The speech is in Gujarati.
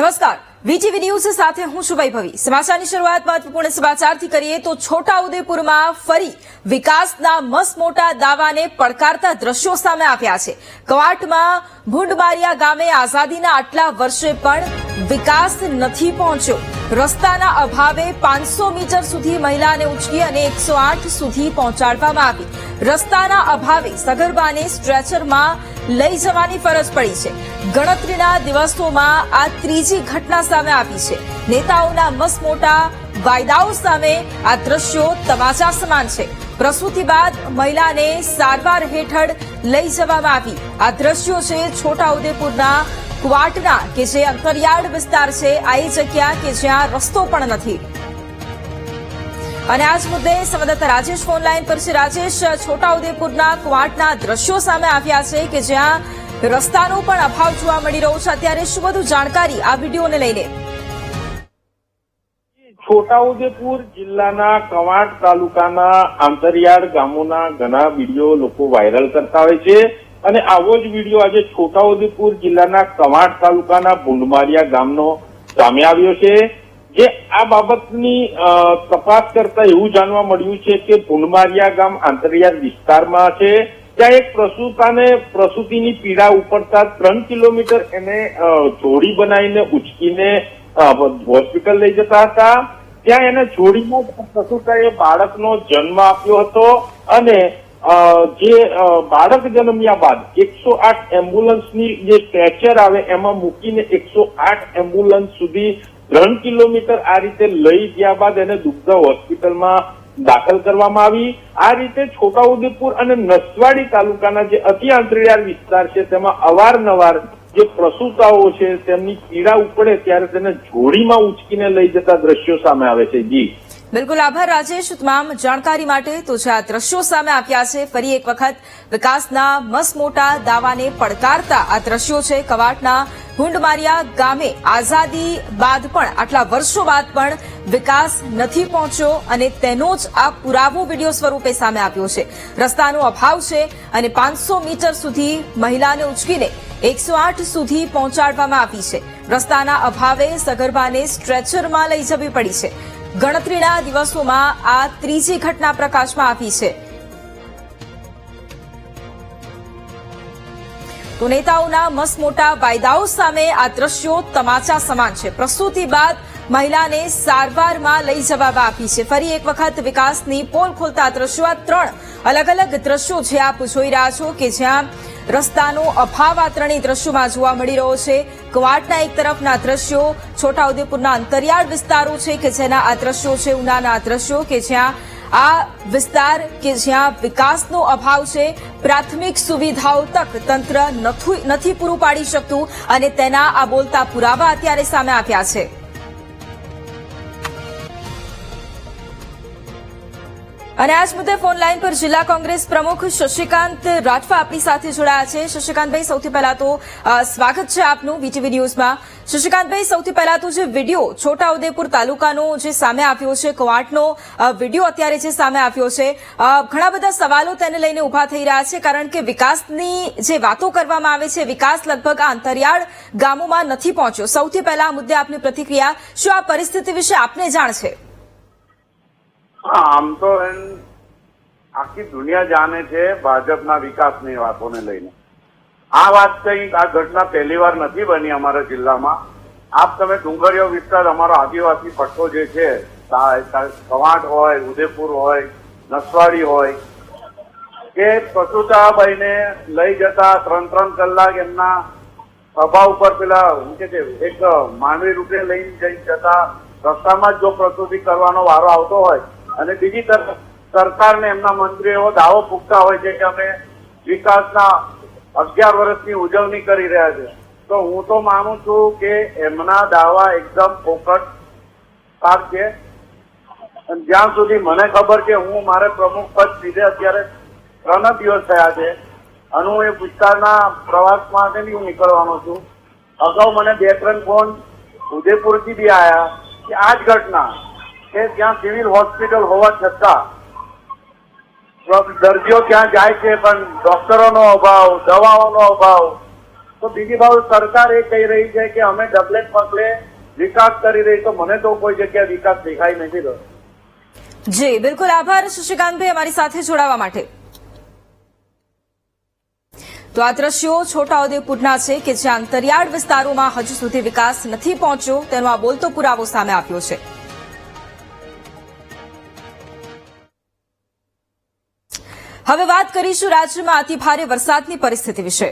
નમસ્કાર. વીટીવી ન્યૂઝ સાથે હું છું વૈભવી સમાચારની શરૂઆત મહત્વપૂર્ણ સમાચારથી કરીએ તો છોટાઉદેપુરમાં ફરી વિકાસના મસ મોટા દાવાને પડકારતા દ્રશ્યો સામે આવ્યા છે. કવાટમાં ભૂંડમારિયા ગામે આઝાદીના આટલા વર્ષે પણ વિકાસ નથી પહોંચ્યો. રસ્તાના અભાવે પાંચસો મીટર સુધી મહિલાને ઉચકી અને એકસો આઠ સુધી પહોંચાડવામાં આવી. રસ્તાના અભાવે સગર્ભાને સ્ટ્રેચરમાં લઈ જવાની ફરજ પડી છે. ગણતરીના દિવસોમાં આ ત્રીજી ઘટના સામે આવી છે. નેતાઓના મસમોટા મોટા વાયદાઓ સામે આ દ્રશ્યો તમાચા સમાન છે. પ્રસૂતિ બાદ મહિલાને સારવાર હેઠળ લઈ જવામાં આવી. આ દ્રશ્યો છે છોટાઉદેપુરના ક્વાટના કે જે અંતરિયાળ વિસ્તાર છે આ એ જગ્યા કે જ્યાં રસ્તો પણ નથી. અને આજ મુદ્દે સંવાદદાતા રાજેશ ફોનલાઈન પર છે. રાજેશ, છોટાઉદેપુરના ક્વાટના દ્રશ્યો સામે આવ્યા છે કે જ્યાં રસ્તાનો પણ અભાવ જોવા મળી રહ્યો છે. અત્યારે શું બધું જાણકારી આ વિડીયોને લઈને? છોટાઉદેપુર જિલ્લાના કવાંટ તાલુકાના આંતરિયાળ ગામોના ઘણા વીડિયો લોકો વાયરલ કરતા હોય છે. અને આવો જ વીડિયો આજે છોટાઉદેપુર જિલ્લાના કવાંટ તાલુકાના ભૂંડમારિયા ગામનો સામે આવ્યો છે, જે આ બાબતની તપાસ કરતા એવું જાણવા મળ્યું છે કે ભૂંડમારિયા ગામ આંતરિયાળ વિસ્તારમાં છે. ત્યાં એક પ્રસૂતાને પ્રસૂતિની પીડા ઉપડતા ત્રણ કિલોમીટર એને જોડી બનાવીને ઉચકીને હોસ્પિટલ લઈ જતા હતા. ત્યાં એને જોડીમાં પ્રસૂતાએ બાળકનો જન્મ આપ્યો હતો અને જે બાળક જન્મ્યા બાદ એકસો આઠ એમ્બ્યુલન્સની જે સ્ટ્રેચર આવે એમાં મૂકીને એકસો આઠ એમ્બ્યુલન્સ સુધી ત્રણ કિલોમીટર આ રીતે લઈ ગયા બાદ એને દુગ્ધા હોસ્પિટલમાં દાખલ કરવામાં આવી. આ રીતે છોટાઉદેપુર અને નસવાડી તાલુકાના જે અતિ આંતરિયાળ વિસ્તાર છે, તેમાં અવારનવાર જે પ્રસૂતાઓ છે, તેમની પીડા ઉપડે ત્યારે તેને જોડીમાં ઉચકીને લઈ જતા દ્રશ્યો સામે આવે છે. જી. બિલકુલ આભાર, રાજેશ. તમામ જાણકારી માટે તો જે આ દ્રશ્યો સામે આપ્યા છે, ફરી એક વખત વિકાસના મસમોટા દાવાને પડકારતા આ દ્રશ્યો છે. કવાટના હુંડમારિયા ગામે આઝાદી બાદ પણ આટલા વર્ષો બાદ પણ વિકાસ નથી પહોંચ્યો અને તેનો જ આ પુરાવો વીડિયો સ્વરૂપે સામે આવ્યો છે. રસ્તાનો અભાવ છે અને પાંચસો મીટર સુધી મહિલાને ઉચકીને એકસો આઠ સુધી પહોંચાડવામાં આવી છે. રસ્તાના અભાવે સગર્ભાને સ્ટ્રેચરમાં લઈ જવી પડી છે. ગણતરીના દિવસોમાં આ ત્રીજી ઘટના પ્રકાશમાં આવી છે. તો નેતાઓના મસમોટા મોટા વાયદાઓ સામે આ દ્રશ્યો તમાચા સમાન છે. પ્રસૂતિ બાદ મહિલાને સારવારમાં લઈ જવામાં આપી છે. ફરી એક વખત વિકાસની પોલ ખોલતા દ્રશ્યો. આ ત્રણ અલગ અલગ દ્રશ્યો જે આપ જોઈ રહ્યા છો કે જ્યાં રસ્તાનો અભાવ આ ત્રણેય દ્રશ્યોમાં જોવા મળી રહ્યો છે. કવાટના એક તરફના દ્રશ્યો, છોટાઉદેપુરના અંતરિયાળ વિસ્તારો છે કે જેના આ દ્રશ્યો છે, ઉનાના આ દ્રશ્યો કે જ્યાં આ વિસ્તાર કે જ્યાં વિકાસનો અભાવ છે, પ્રાથમિક સુવિધાઓ તક તંત્ર નથી નથી પૂરું પાડી શકતું અને તેના આ બોલતા પુરાવા અત્યારે સામે આવ્યા છે. અને આજ મુદ્દે ફોન લાઈન પર જિલ્લા કોંગ્રેસ પ્રમુખ શશિકાંત રાઠવા આપણી સાથે જોડાયા છે. શશિકાંતભાઈ, સૌથી પહેલા તો સ્વાગત છે આપનું વીટીવી ન્યૂઝમાં. શશિકાંતભાઈ, સૌથી પહેલા તો જે વીડિયો છોટાઉદેપુર તાલુકાનો જે સામે આવ્યો છે, કવાંટનો વીડિયો અત્યારે જે સામે આવ્યો છે ઘણા બધા સવાલો તેને લઈને ઊભા થઈ રહ્યા છે, કારણ કે વિકાસની જે વાતો કરવામાં આવે છે, વિકાસ લગભગ આ અંતરિયાળ ગામોમાં નથી પહોંચ્યો. સૌથી પહેલા આ મુદ્દે આપની પ્રતિક્રિયા, શું આ પરિસ્થિતિ વિશે આપને જાણ છે? આમ તો એમ આખી દુનિયા જાણે છે ભાજપના વિકાસની વાતોને લઈને. આ વાત કઈ આ ઘટના પહેલી વાર નથી બની અમારા જિલ્લામાં. આપ તમે ડુંગરીયો વિસ્તાર, અમારો આદિવાસી પટ્ટો જે છે કવાંટ હોય ઉદયપુર હોય, નસવાડી હોય, કે પ્રસુતાબાઈને લઈ જતા ત્રણ ત્રણ કલાક એમના સભા ઉપર પેલા શું કે છે, એક માનવી રૂપે લઈને જઈ જતા રસ્તામાં જ જો પ્રસ્તુતિ કરવાનો વારો આવતો હોય અને બીજી તરફ સરકારને એમના મંત્રીઓ દાવો પૂગતા હોય છે કે અમે વિકાસના અગિયાર વર્ષની ઉજવણી કરી રહ્યા છે. તો હું તો માનું છું કે એમના દાવા એકદમ ફોકટ સાર છે. જ્યાં સુધી મને ખબર છે હું મારે પ્રમુખ પદ લીધે અત્યારે ત્રણ દિવસ થયા છે, અને હું એ વિસ્તારના પ્રવાસ માટે હું નીકળવાનો છું. અગાઉ મને બે ત્રણ ફોન ઉદયપુરથી બી આવ્યા કે આ જ ઘટના કે ત્યાં સિવિલ હોસ્પિટલ હોવા છતાં. દર્દીઓ ત્યાં જાય છે, પણ ડોક્ટરોનો અભાવ, દવાઓનો અભાવ. તો બીજી બાબત સરકાર એ કહી રહી છે કે અમે ડબલે પગલે વિકાસ કરી રહી, તો મને તો કોઈ જગ્યાએ વિકાસ દેખાઈ નથી રહ્યો. જી, બિલકુલ આભાર શશિકાંતભાઈ અમારી સાથે જોડાવા માટે. તો આ દ્રશ્યો છોટાઉદેપુરના છે કે જ્યાં અંતરિયાળ વિસ્તારોમાં હજુ સુધી વિકાસ નથી પહોંચ્યો, તેનો આ બોલતો પુરાવો સામે આવ્યો છે. હવે વાત કરીશું રાજ્યમાં અતિ ભારે વરસાદની પરિસ્થિતિ વિશે.